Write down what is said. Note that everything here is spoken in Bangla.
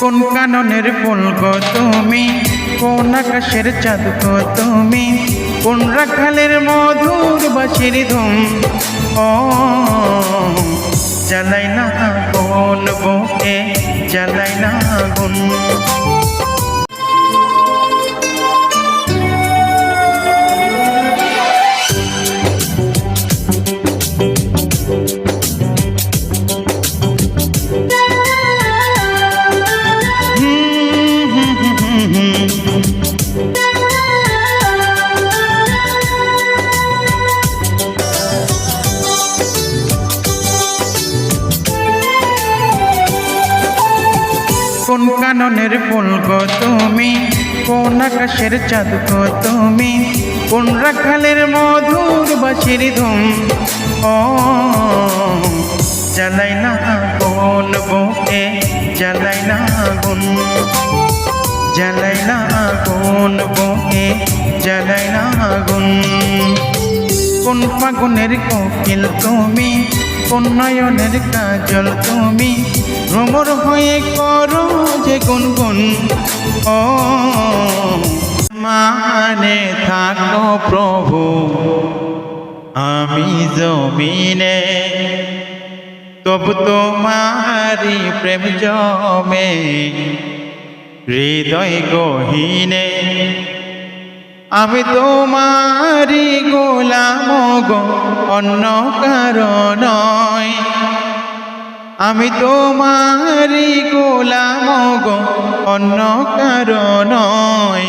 কোন কাননের গো তুমি? কোন আকাশের চাঁদ গো তুমি? কোন রাখালের মধুর বাসির ধুম? ও, জ্বালাই না কোন বুকে, জ্বালাই না গুন কোন কাননের গো তুমি? কোন আকাশের চাঁদ গো তুমি? কোন রাখালের মধুর বাসির ধুম? ও, জ্বালাই না কোন বুকে, জ্বালাই না গুন জ্বালাই না কোন বুকে, জ্বালাই না গুন কোন ফাগুনের কোকিল তুমি? কোন নয়নের কাজল তুমি? ভ্রমর হয়ে করো যে গুনগুন ও মানে থাকো প্রভু, আমি জমিনে। তবু তোমারি প্রেম জমে, হৃদয় গহীনে। আমি তোমারি গোলাম গো, অন্য কারণ আমি তোমারি গোলাম গো অন্য কারণ নয়।